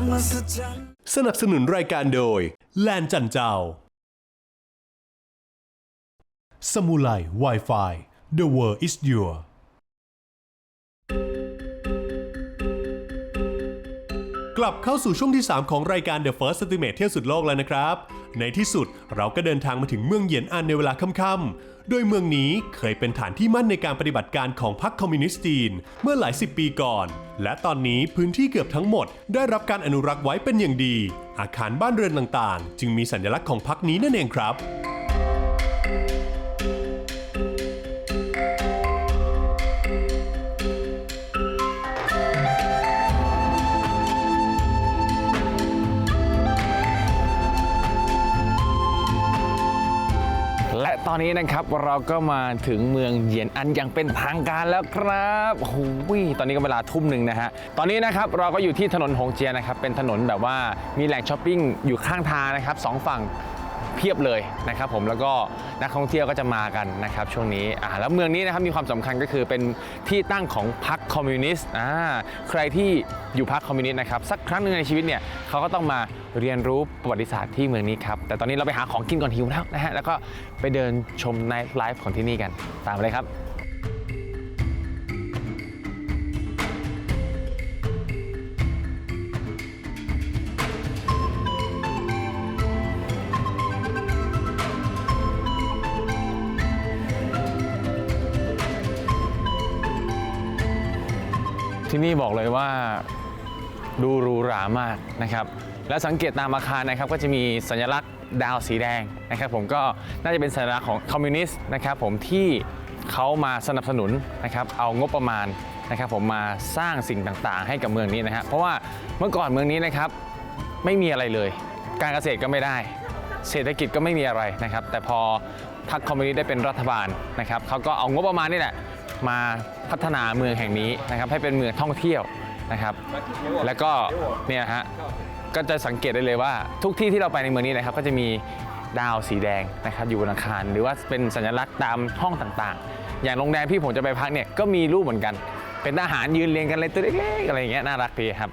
ความมหัศจรรย์ สนับสนุนรายการโดย แลนจันเจ้า สมุไร Wi-Fi The world is your กลับเข้าสู่ช่วงที่ 3 ของรายการ The First Estimate เที่ยวสุดโลกแล้วนะครับ ในที่สุดเราก็เดินทางมาถึงเมืองเยียนอันในเวลาค่ำๆ โดยเมืองนี้เคยเป็นฐานที่มั่นในการปฏิบัติการของพรรคคอมมิวนิสต์จีนเมื่อหลายสิบปีก่อน และตอนนี้พื้นที่เกือบทั้งหมด ได้รับการอนุรักษ์ไว้เป็นอย่างดี อาคารบ้านเรือนต่างๆ จึงมีสัญลักษณ์ของพรรคนี้นั่นเองครับ ตอนนี้นะครับเราก็มาถึงเมืองเยียนอันอย่างเป็นทางการแล้วครับหูยตอนนี้ก็เวลาทุ่มหนึ่งนะฮะ ตอนนี้นะครับเราก็อยู่ที่ถนนหงเจียนะครับ เป็นถนนแบบว่ามีแหล่งช้อปปิ้งอยู่ข้างทางนะครับสองฝั่ง เพียบเลยนะครับผมแล้วก็นักท่องเที่ยวก็จะมากันนะครับช่วงนี้อ่าแล้วเมืองนี้นะครับมีความสำคัญก็คือเป็นที่ตั้งของพรรคคอมมิวนิสต์อ่าใครที่อยู่พรรคคอมมิวนิสต์นะครับสักครั้งหนึ่งในชีวิตเนี่ยเขาก็ต้องมาเรียนรู้ประวัติศาสตร์ที่เมืองนี้ครับแต่ตอนนี้เราไปหาของกินก่อนหิวแล้วนะฮะแล้วก็ไปเดินชมในไลฟ์ของที่นี่กันตามเลยครับ ที่นี่บอกเลยว่าดูหรูหรามากนะครับ และสังเกตตามอาคารนะครับก็จะมีสัญลักษณ์ดาวสีแดงนะครับ ผมก็น่าจะเป็นสัญลักษณ์ของคอมมิวนิสต์นะครับ ผมที่เขามาสนับสนุนนะครับ เอางบประมาณนะครับ ผมมาสร้างสิ่งต่างๆ ให้กับเมืองนี้นะฮะเพราะว่าเมื่อก่อนเมืองนี้นะครับไม่มีอะไรเลย การเกษตรก็ไม่ได้ เศรษฐกิจก็ไม่มีอะไรนะครับ แต่พอพรรคคอมมิวนิสต์ได้เป็นรัฐบาลนะครับเขาก็เอางบประมาณนี่แหละ มาพัฒนาเมืองแห่งนี้นะครับให้เป็นเมืองท่องเที่ยวนะครับ แล้วก็เนี่ยฮะก็จะสังเกตได้เลยว่าทุกที่ที่เราไปในเมืองนี้นะครับ ก็จะมีดาวสีแดงนะครับอยู่บนอาคาร หรือว่าเป็นสัญลักษณ์ตามห้องต่างๆ อย่างโรงแรมที่ผมจะไปพักเนี่ยก็มีรูปเหมือนกัน เป็นทหารยืนเรียงกันเลยตัวเล็กๆอะไรอย่างเงี้ยน่ารักดีครับ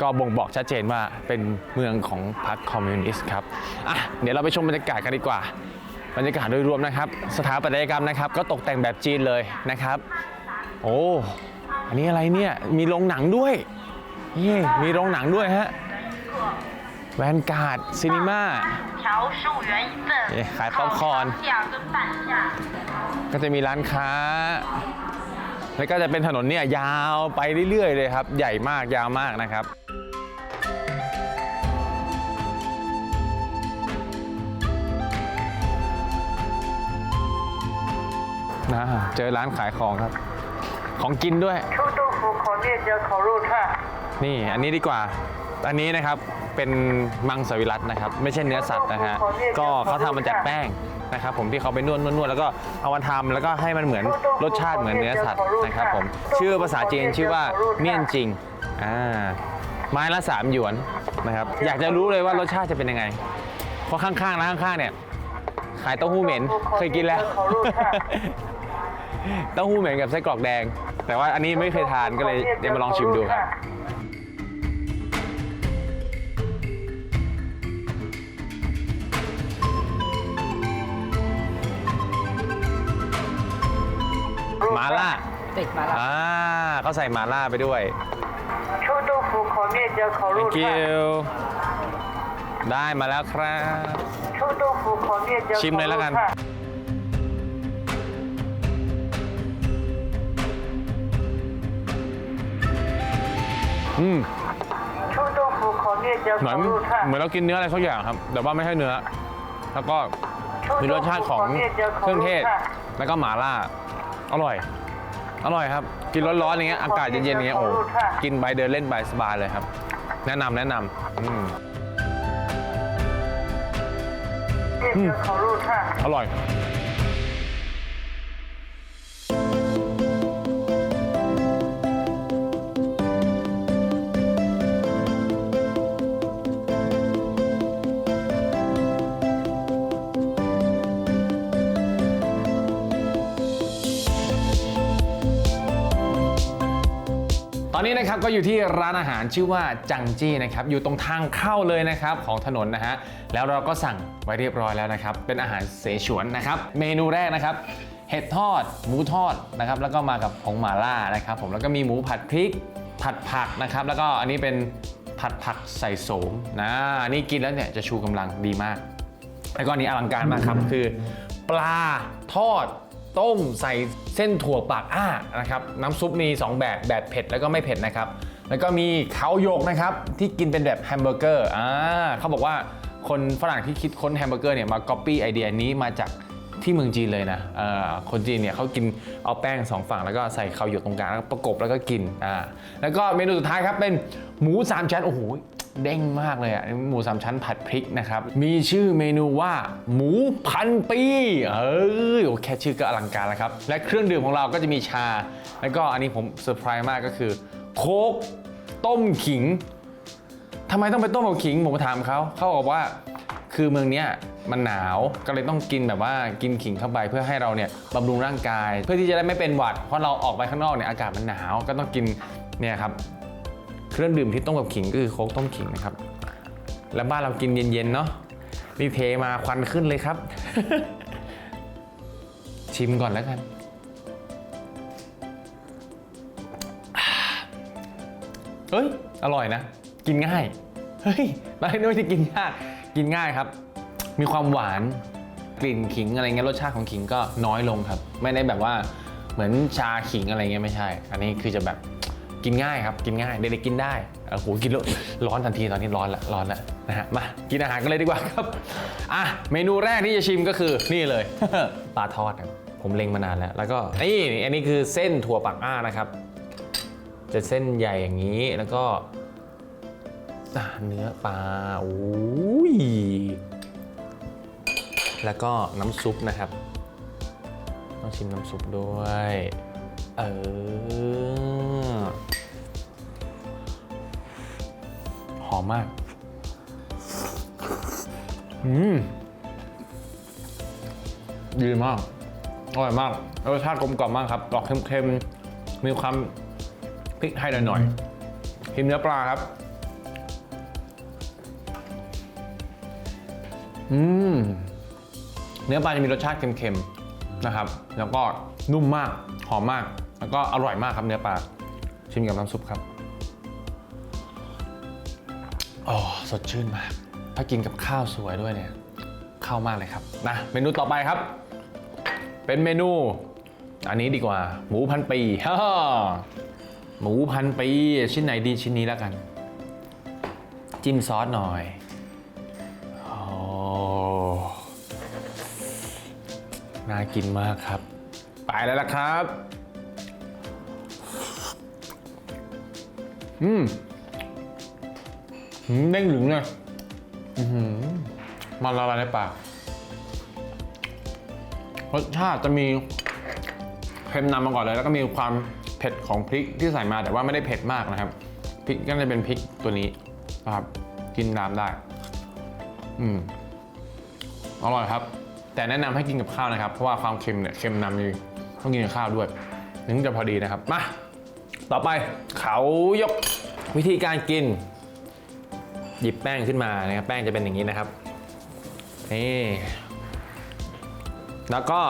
ก็บ่งบอกชัดเจนว่าเป็นเมืองของพรรคคอมมิวนิสต์ครับอะเดี๋ยวเราไปชมบรรยากาศกันดีกว่า บรรยากาศโดยรวมนะครับ สถาปัตยกรรมนะครับ ก็ตกแต่งแบบจีนเลยนะครับ โอ้อันนี้อะไรเนี่ยมีโรงหนังด้วยนี่มีโรงหนังด้วยฮะแวนการ์ดซีนีมาขายป๊อปคอนก็จะมีร้านค้า แล้วก็จะเป็นถนนเนี่ยยาวไปเรื่อยๆเลยครับ ใหญ่มากยาวมากนะครับ นะเจอร้านขายของครับ ของกินด้วย 臭豆腐、烤面筋、烤肉串。 นี่อันนี้ดีกว่า อันนี้นะครับเป็นมังสวิรัตนะครับ ไม่ใช่เนื้อสัตว์นะฮะ ก็เขาทำมาจากแป้งนะครับ ผมที่เขาไปนวดนวดนวดแล้วก็เอามาทำแล้วก็ให้มันเหมือนรสชาติเหมือนเนื้อสัตว์นะครับผม ชื่อภาษาจีนชื่อว่าเมี่ยนจริง อ่า ไม้ละ 3 หยวนนะครับ อยากจะรู้เลยว่ารสชาติจะเป็นยังไง เพราะข้างๆร้านข้างๆเนี่ย ขายเต้าหู้เหม็นเคยกินแล้ว เต้าหู้เหม็นกับไส้กรอกแดง แต่ว่าอันนี้ไม่เคยทานก็เลยเดี๋ยวมาลองชิมดูครับมาล่าติดมาล่าอ่าเขาใส่มาล่าไปด้วยชูดูฟูขอเมียเจอขอรูด Thank ได้มาแล้วครับ ชิมเลยแล้วกัน อืมเหมือนเหมือนเรากินเนื้ออะไรสักอย่างครับ แต่ว่าไม่ใช่เนื้อ แล้วก็มีรสชาติของเครื่องเทศ แล้วก็หม่าล่า อร่อย อร่อยครับ กินร้อนๆอย่างเงี้ย อากาศเย็นๆอย่างเงี้ย โอ้ กินไปเดินเล่นไปสบายเลยครับ แนะนำแนะนำอืม อร่อย นะครับก็อยู่ที่ร้านอาหารชื่อว่าจังจี้นะครับอยู่ตรงทางเข้าเลยนะครับของถนนนะฮะแล้วเราก็สั่งไว้เรียบร้อยแล้วนะครับเป็นอาหารเสฉวนนะครับเมนูแรกนะครับเห็ดทอด หมูทอดนะครับแล้วก็มากับผงหม่าล่านะครับผมแล้วก็มีหมูผัดพริกผัดผักนะครับแล้วก็อันนี้เป็นผัดผักใส่โสมนะอันนี่กินแล้วเนี่ยจะชูกำลังดีมาก แล้วก็อันนี้อลังการมากครับคือ ปลาทอด ต้มใส่เส้นถั่วปากอ้านะครับน้ำซุปมี 2 แบบแบบเผ็ดแล้วก็ไม่เผ็ดนะครับ แล้วก็มีเขาโยกนะครับที่กินเป็นแบบแฮมเบอร์เกอร์อ่าเขาบอกว่าคนฝรั่งที่คิดค้นแฮมเบอร์เกอร์เนี่ยมาก๊อปปี้ไอเดียนี้มาจากที่เมืองจีนเลยนะเออคนจีนเนี่ยเขากินเอาแป้งสองฝั่งแล้วก็ใส่เขาโยกตรงกลางแล้วประกบแล้วก็กินอ่าแล้วก็เมนูสุดท้ายครับเป็นหมูสามชั้นโอ้โห เด้งมากเลยอะหมูสามชั้นผัดพริกนะครับ มีชื่อเมนูว่า หมูพันปี เออโอแค่ชื่อก็อลังการแล้วครับ และเครื่องดื่มของเราก็จะมีชา แล้วก็อันนี้ผมเซอร์ไพรส์มากก็คือ โค้กต้มขิงทำไมต้องไปต้มกับขิง ผมถามเขาเขาบอกว่าคือเมืองเนี้ยมันหนาวก็เลยต้องกินแบบว่ากินขิงเข้าไปเพื่อให้เราเนี่ยบำรุงร่างกาย เพื่อที่จะได้ไม่เป็นหวัด เพราะเราออกไปข้างนอกเนี่ยอากาศมันหนาวก็ต้องกินเนี่ยครับ เครื่องดื่มที่ต้มกับขิงก็คือโค้กต้มขิงนะครับ แล้วบ้านเรากินเย็นๆเนาะนี่เทมาควันขึ้นเลยครับ ชิมก่อนแล้วกันเฮ้ย อร่อยนะ กินง่าย เฮ้ยตอนแรกนึกว่าจะกินยาก กินง่ายครับ มีความหวาน กลิ่นขิงอะไรเงี้ย รสชาติของขิงก็น้อยลงครับ ไม่ได้แบบว่าเหมือนชาขิงอะไรเงี้ยไม่ใช่ อันนี้คือจะแบบ กินง่ายครับกินง่ายเด็กๆกินได้โอ้โหกินแล้วร้อนทันทีตอนนี้ร้อนละร้อนละนะฮะมากินอาหารกันเลยดีกว่าครับอะเมนูแรกที่จะชิมก็คือนี่เลยปลาทอดครับผมเล็งมานานแล้ว แล้วก็นี่อันนี้คือเส้นถั่วปักอ้านะครับ จะเส้นใหญ่อย่างนี้แล้วก็เนื้อปลาโอ้ยแล้วก็น้ำซุปนะครับ ต้องชิมน้ำซุปด้วย เออ อมมาก อืม ดีมาก อร่อยมาก รสชาติกลมกล่อมมากครับ ออกเค็มๆ มีความพริกไทยหน่อยๆพิมเนื้อปลาครับ อืม เนื้อปลาจะมีรสชาติเค็มๆ นะครับ แล้วก็นุ่มมาก หอมมาก แล้วก็อร่อยมากครับเนื้อปลา ชิมกับน้ำซุปครับ อ๋อสดชื่นมาก ถ้ากินกับข้าวสวยด้วยเนี่ย เข้ามากเลยครับนะเมนูต่อไปครับ เป็นเมนู อันนี้ดีกว่า หมูพันปีฮ่าหมูพันปี ชิ้นไหนดีชิ้นนี้แล้วกัน จิ้มซอสหน่อยโอ้น่ากินมากครับ ไปแล้วล่ะครับ อืมหืม เด้งหลึงเลยมันละลายในปาก รสชาติจะมีเค็มนำมาก่อนเลย แล้วก็มีความเผ็ดของพริกที่ใส่มาแต่ว่าไม่ได้เผ็ดมากนะครับ พริกก็จะเป็นพริกตัวนี้นะครับ กินน้ำได้ อืมอร่อยครับ แต่แนะนำให้กินกับข้าวนะครับ เพราะว่าความเค็มเนี่ยเค็มนำนี่ต้องกินกับข้าวด้วย ถึงจะพอดีนะครับ มา ต่อไปเขายกวิธีการกิน หยิบแป้งขึ้นมานะครับ แป้งจะเป็นอย่างนี้นะครับนี่แล้วก็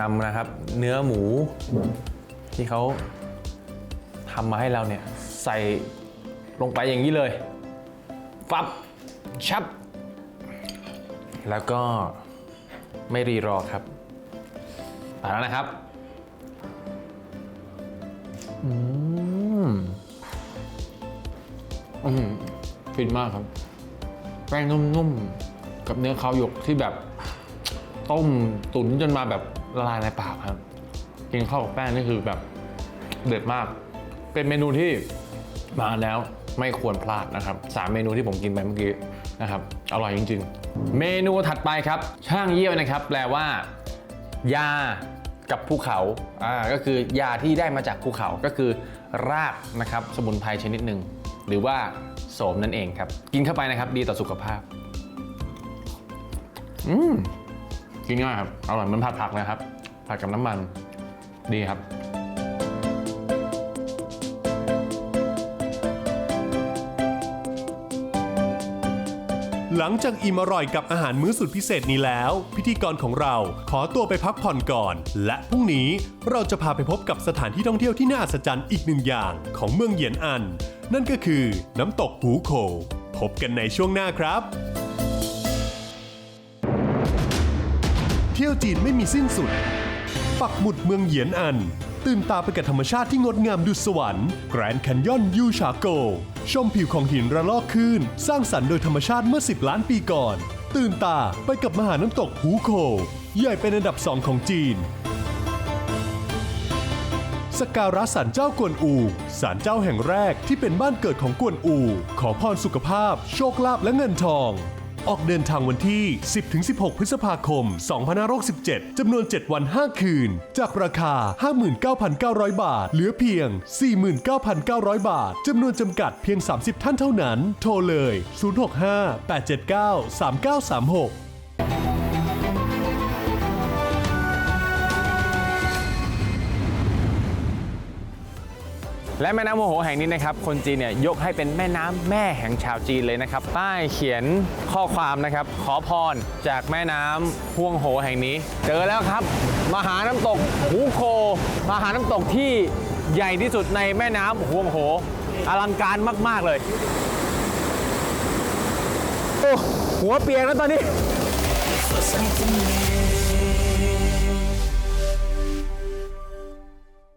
นำนะครับ เนื้อหมู ที่เขาทำมาให้เราเนี่ย ใส่ลงไปอย่างนี้เลยฟับชับ แล้วก็ไม่รีรอครับไปแล้วนะครับ อืมอืมฟินมากครับ แป้งนุ่มๆ กับเนื้อข้าวหยกที่แบบ ต้มตุ๋นจนมาแบบละลายในปากครับ กินข้าวกับแป้งนี่คือแบบเด็ดมาก เป็นเมนูที่มาแล้วไม่ควรพลาดนะครับสามเมนูที่ผมกินไปเมื่อกี้นะครับ อร่อยจริง ๆ เมนูถัดไปครับ ช่างเยี่ยวนะครับ แปลว่า ยา กับภูเขาอ่าก็คือยาที่ได้มาจากภูเขาก็คือรากนะครับสมุนไพรชนิดหนึ่งหรือว่าโสมนั่นเองครับ กินเข้าไปนะครับดีต่อสุขภาพ อืมกินง่ายครับอร่อยเหมือนผัดผักเลยครับผัดกับน้ำมันดีครับ หลังจากอิ่มอร่อยกับอาหารมื้อสุดพิเศษนี้แล้ว พิธีกรของเราขอตัวไปพักผ่อนก่อน และพรุ่งนี้เราจะพาไปพบกับสถานที่ท่องเที่ยวที่น่าอัศจรรย์อีกหนึ่งอย่างของเมืองเหยียนอัน นั่นก็คือน้ำตกหูโขพบกันในช่วงหน้าครับ เที่ยวจีนไม่มีสิ้นสุด ปักหมุดเมืองเหยียนอัน ตื่นตาไปกับธรรมชาติที่งดงามดุจสวรรค์แกรนด์แคนยอนยูชาโกชมผิวของหินระลอกคลื่นสร้างสรรค์โดยธรรมชาติเมื่อ 10 ล้านปีก่อน ตื่นตาไปกับมหาน้ำตกหูโค ใหญ่เป็นอันดับสองของจีน สการะศาลเจ้ากวนอูศาลเจ้าแห่งแรกที่เป็นบ้านเกิดของกวนอู ขอพรสุขภาพ โชคลาภและเงินทอง ออกเดินทางวันที่ 10-16 พฤษภาคม 2567 จำนวน 7 วัน 5 คืน จากราคา 59,900 บาท เหลือเพียง 49,900 บาท จำนวนจำกัดเพียง 30 ท่านเท่านั้น โทรเลย 065 879 3936 และแม่น้ำโมโหแห่งนี้นะครับ คนจีนเนี่ยยกให้เป็นแม่น้ำแม่แห่งชาวจีนเลยนะครับใต้เขียนข้อความนะครับ ขอพรจากแม่น้ำห่วงโหแห่งนี้ เจอแล้วครับ มหาน้ำตกหูโค มหาน้ำตกที่ใหญ่ที่สุดในแม่น้ำห่วงโห อลังการมาก ๆ เลยโอ้หัวเปียกแล้วตอนนี้